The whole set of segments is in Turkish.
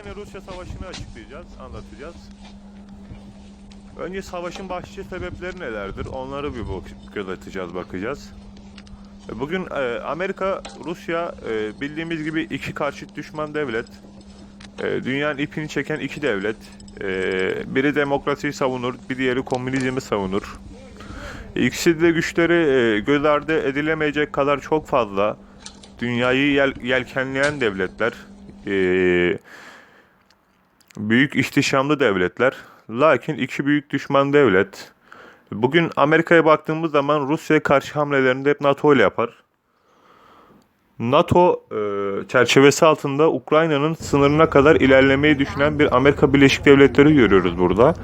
Ukrayna-Rusya savaşını açıklayacağız, anlatacağız. Önce savaşın başlıca sebepleri nelerdir? Onları bir göz atacağız, bakacağız. Bugün e, Amerika, Rusya e, bildiğimiz gibi iki karşıt düşman devlet. E, dünyanın ipini çeken iki devlet. Biri demokrasiyi savunur, bir diğeri komünizmi savunur. İkisi de güçleri e, göz ardı edilemeyecek kadar çok fazla. Dünyayı yel, yelkenleyen devletler. E, büyük ihtişamlı devletler. Lakin iki büyük düşman devlet. Bugün Amerika'ya baktığımız zaman Rusya'ya karşı hamlelerini hep NATO ile yapar. NATO e, çerçevesi altında Ukrayna'nın sınırına kadar ilerlemeyi düşünen bir Amerika Birleşik Devletleri görüyoruz burada.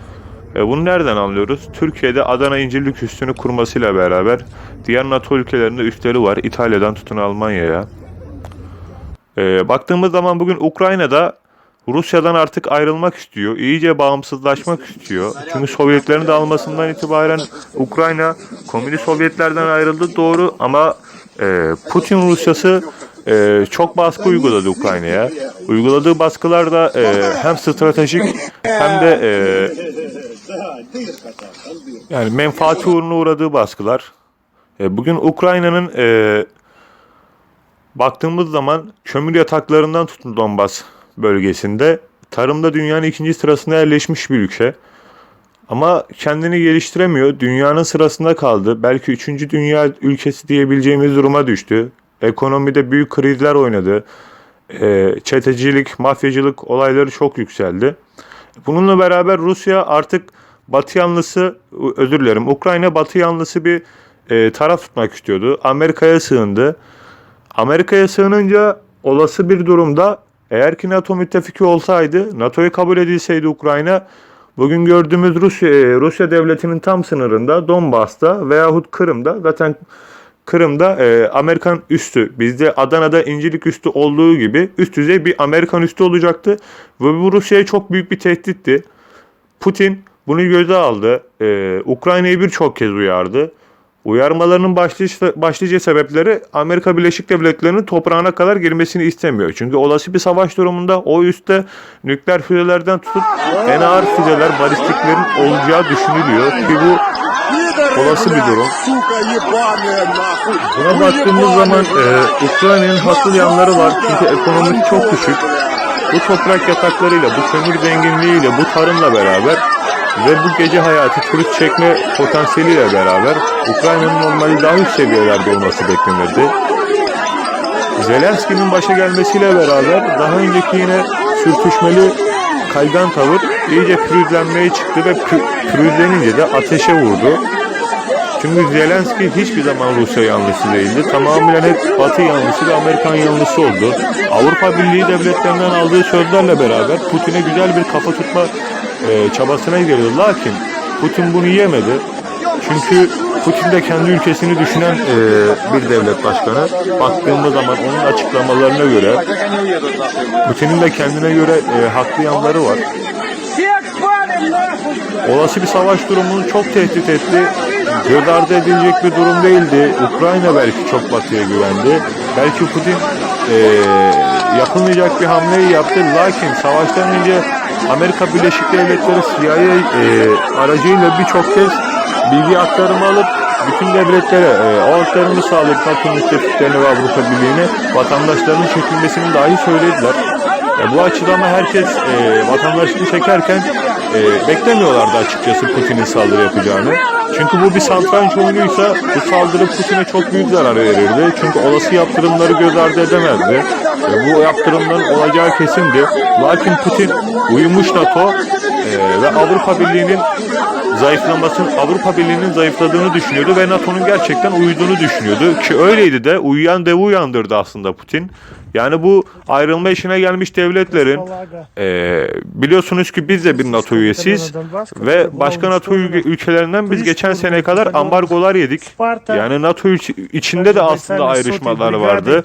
E, bunu nereden anlıyoruz? Türkiye'de Adana İncirlik üstünü kurmasıyla beraber diğer NATO ülkelerinde üsleri var. İtalya'dan tutun Almanya'ya. E, baktığımız zaman bugün Ukrayna'da Rusya'dan artık ayrılmak istiyor. İyice bağımsızlaşmak istiyor. Çünkü Sovyetlerin dağılmasından itibaren Ukrayna komünist Sovyetlerden ayrıldı doğru ama e, Putin Rusyası e, çok baskı uyguladı Ukrayna'ya. Uyguladığı baskılar da e, hem stratejik hem de e, yani menfaati uğruna uğradığı baskılar. E, bugün Ukrayna'nın e, baktığımız zaman kömür yataklarından tutun Donbas bölgesinde tarımda dünyanın ikinci sırasına yerleşmiş bir ülke. Ama kendini geliştiremiyor. Dünyanın sırasında kaldı. Belki üçüncü dünya ülkesi diyebileceğimiz duruma düştü. Ekonomide büyük krizler oynadı. E, çetecilik, mafyacılık olayları çok yükseldi. Bununla beraber Rusya artık Batı yanlısı, özür dilerim, Ukrayna Batı yanlısı bir e, taraf tutmak istiyordu. Amerika'ya sığındı. Amerika'ya sığınınca olası bir durumda eğer ki NATO müttefiki olsaydı, NATO'ya kabul edilseydi Ukrayna, bugün gördüğümüz Rusya, e, Rusya devletinin tam sınırında, Donbas'ta veyahut Kırım'da, zaten Kırım'da e, Amerikan üstü, bizde Adana'da İncilik üstü olduğu gibi üst düzey bir Amerikan üstü olacaktı. Ve bu Rusya'ya çok büyük bir tehditti. Putin bunu göze aldı. E, Ukrayna'yı birçok kez uyardı. Uyarmalarının başlıca, sebepleri Amerika Birleşik Devletleri'nin toprağına kadar girmesini istemiyor. Çünkü olası bir savaş durumunda o üstte nükleer füzelerden tutup en ağır füzeler, balistiklerin olacağı düşünülüyor ki bu olası bir durum. Buna baktığımız zaman e, Ukrayna'nın haklı yanları var çünkü ekonomisi çok düşük. Bu toprak yataklarıyla, bu kömür zenginliğiyle, bu tarımla beraber ve bu gece hayatı turist çekme potansiyeliyle beraber Ukrayna'nın normali daha üst seviyelerde olması beklenirdi. Zelenski'nin başa gelmesiyle beraber daha önceki yine sürtüşmeli kaygan tavır iyice pürüzlenmeye çıktı ve pü- pürüzlenince de ateşe vurdu. Çünkü Zelenski hiçbir zaman Rusya yanlısı değildi. Tamamen hep Batı yanlısı ve Amerikan yanlısı oldu. Avrupa Birliği devletlerinden aldığı sözlerle beraber Putin'e güzel bir kafa tutma e, çabasına geliyor. Lakin Putin bunu yemedi. Çünkü Putin de kendi ülkesini düşünen e, bir devlet başkanı. Baktığımız zaman onun açıklamalarına göre Putin'in de kendine göre e, haklı yanları var. Olası bir savaş durumunu çok tehdit etti. Göz ardı edilecek bir durum değildi. Ukrayna belki çok batıya güvendi. Belki Putin eee, yapılmayacak bir hamleyi yaptı. Lakin savaştan önce Amerika Birleşik Devletleri CIA eee, aracıyla birçok kez bilgi aktarımı alıp bütün devletlere e, o aktarımı sağlayıp NATO müttefiklerine ve Avrupa Birliği'ne vatandaşlarının çekilmesini dahi söylediler. E, bu açıdan herkes e, vatandaşlığı çekerken e, beklemiyorlardı açıkçası Putin'in saldırı yapacağını. Çünkü bu bir santranç oyunuysa bu saldırı Putin'e çok büyük zarar verirdi. Çünkü olası yaptırımları göz ardı edemezdi. E, bu yaptırımların olacağı kesindi. Lakin Putin uyumuş NATO e, ve Avrupa Birliği'nin zayıflamasının Avrupa Birliği'nin zayıfladığını düşünüyordu ve NATO'nun gerçekten uyuduğunu düşünüyordu ki öyleydi de uyuyan devi uyandırdı aslında Putin. Yani bu ayrılma işine gelmiş devletlerin e, biliyorsunuz ki biz de bir NATO üyesiyiz ve başka NATO ülke- ülkelerinden biz geçen seneye kadar ambargolar yedik. Yani NATO içinde de aslında ayrışmalar vardı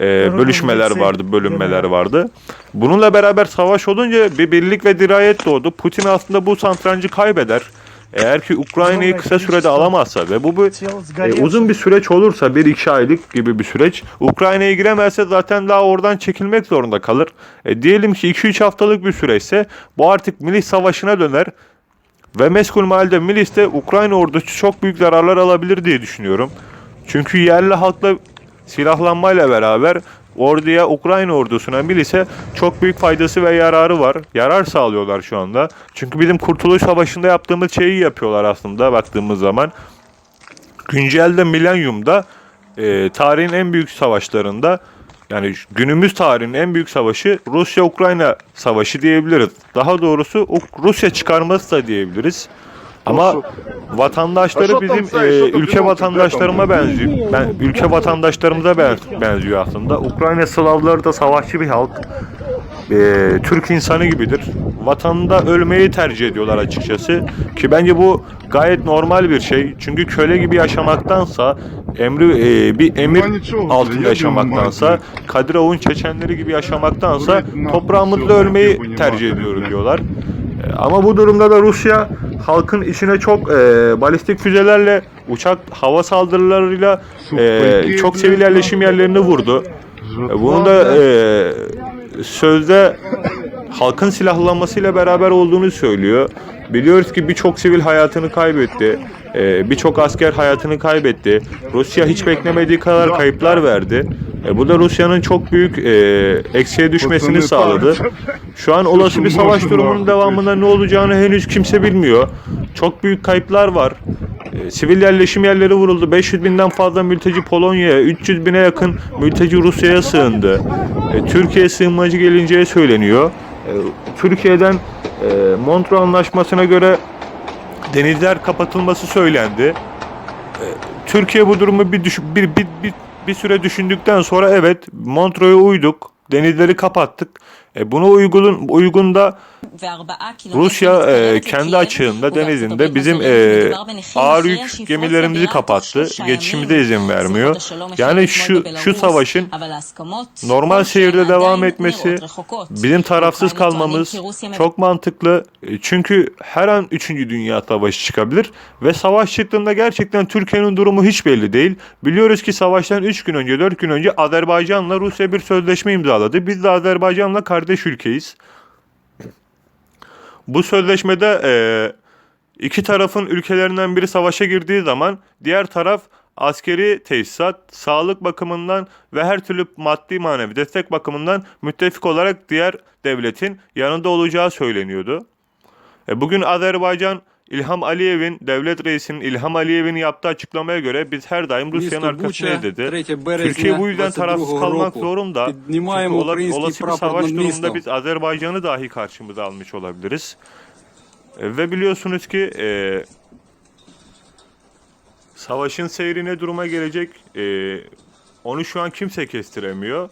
e, bölüşmeler vardı, bölünmeler vardı. Bununla beraber savaş olunca bir birlik ve dirayet doğdu. Putin aslında bu satrancı kaybeder. Eğer ki Ukrayna'yı kısa sürede alamazsa ve bu bir, e, uzun bir süreç olursa bir iki aylık gibi bir süreç Ukrayna'ya giremezse zaten daha oradan çekilmek zorunda kalır. E, diyelim ki 2-3 haftalık bir süreçse bu artık milis savaşına döner ve meskul mahalde milis de Ukrayna ordusu çok büyük zararlar alabilir diye düşünüyorum. Çünkü yerli halkla silahlanmayla beraber orduya, Ukrayna ordusuna, Milis'e çok büyük faydası ve yararı var. Yarar sağlıyorlar şu anda. Çünkü bizim Kurtuluş Savaşı'nda yaptığımız şeyi yapıyorlar aslında baktığımız zaman. Güncelde Milenyum'da e, tarihin en büyük savaşlarında yani günümüz tarihinin en büyük savaşı Rusya-Ukrayna savaşı diyebiliriz. Daha doğrusu Rusya çıkarması da diyebiliriz. Ama vatandaşları bizim e, ülke vatandaşlarıma benziyor. Ben ülke vatandaşlarımıza ben, benziyor aslında. Ukrayna Slavları da savaşçı bir halk. E, Türk insanı gibidir. Vatanında ölmeyi tercih ediyorlar açıkçası. Ki bence bu gayet normal bir şey. Çünkü köle gibi yaşamaktansa, emri e, bir emir altında yaşamaktansa, Kadirov'un Çeçenleri gibi yaşamaktansa toprağımızda ölmeyi tercih ediyoruz diyorlar. E, Ama bu durumda da Rusya halkın içine çok e, balistik füzelerle, uçak hava saldırılarıyla e, çok sivil yerleşim yerlerini vurdu. E, Bunu da e, sözde halkın silahlanmasıyla beraber olduğunu söylüyor. Biliyoruz ki birçok sivil hayatını kaybetti. E, birçok asker hayatını kaybetti. Rusya hiç beklemediği kadar kayıplar verdi. E, bu da Rusya'nın çok büyük e, eksiğe düşmesini sağladı. Şu an olası bir savaş durumunun devamında ne olacağını henüz kimse bilmiyor. Çok büyük kayıplar var. E, sivil yerleşim yerleri vuruldu. 500 binden fazla mülteci Polonya'ya, 300 bine yakın mülteci Rusya'ya sığındı. E, Türkiye sığınmacı gelinceği söyleniyor. E, Türkiye'den e, Montreux Anlaşması'na göre denizler kapatılması söylendi. E, Türkiye bu durumu bir, düş- bir, bir, bir, bir süre düşündükten sonra evet Montreux'a uyduk. Denizleri kapattık. E, buna uygun, uygun da Rusya e, kendi açığında denizinde bizim e, ağır yük gemilerimizi kapattı. Geçişimize izin vermiyor. Yani şu şu savaşın normal seyirde devam etmesi, bizim tarafsız kalmamız çok mantıklı. E, Çünkü her an 3. Dünya Savaşı çıkabilir ve savaş çıktığında gerçekten Türkiye'nin durumu hiç belli değil. Biliyoruz ki savaştan 3 gün önce, 4 gün önce Azerbaycan'la Rusya bir sözleşme imzaladı. Biz de Azerbaycan'la kardeş ülkeyiz. Bu sözleşmede e, iki tarafın ülkelerinden biri savaşa girdiği zaman diğer taraf askeri tesisat, sağlık bakımından ve her türlü maddi manevi destek bakımından müttefik olarak diğer devletin yanında olacağı söyleniyordu. E, bugün Azerbaycan İlham Aliyev'in, devlet reisinin İlham Aliyev'in yaptığı açıklamaya göre biz her daim Rusya'nın arkasındayız dedi. Türkiye bu yüzden tarafsız kalmak zorunda. Çünkü olası bir savaş durumunda biz Azerbaycan'ı dahi karşımıza almış olabiliriz. E, ve biliyorsunuz ki e, savaşın seyri ne duruma gelecek e, onu şu an kimse kestiremiyor.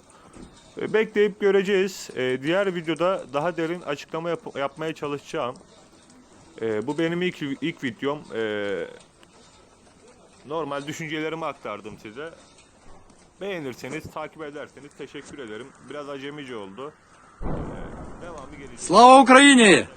E, bekleyip göreceğiz. E, diğer videoda daha derin açıklama yap- yapmaya çalışacağım. E, bu benim ilk ilk videom. E, normal düşüncelerimi aktardım size. Beğenirseniz, takip ederseniz teşekkür ederim. Biraz acemice oldu. Ee, devamı gelecek. Слава Україні!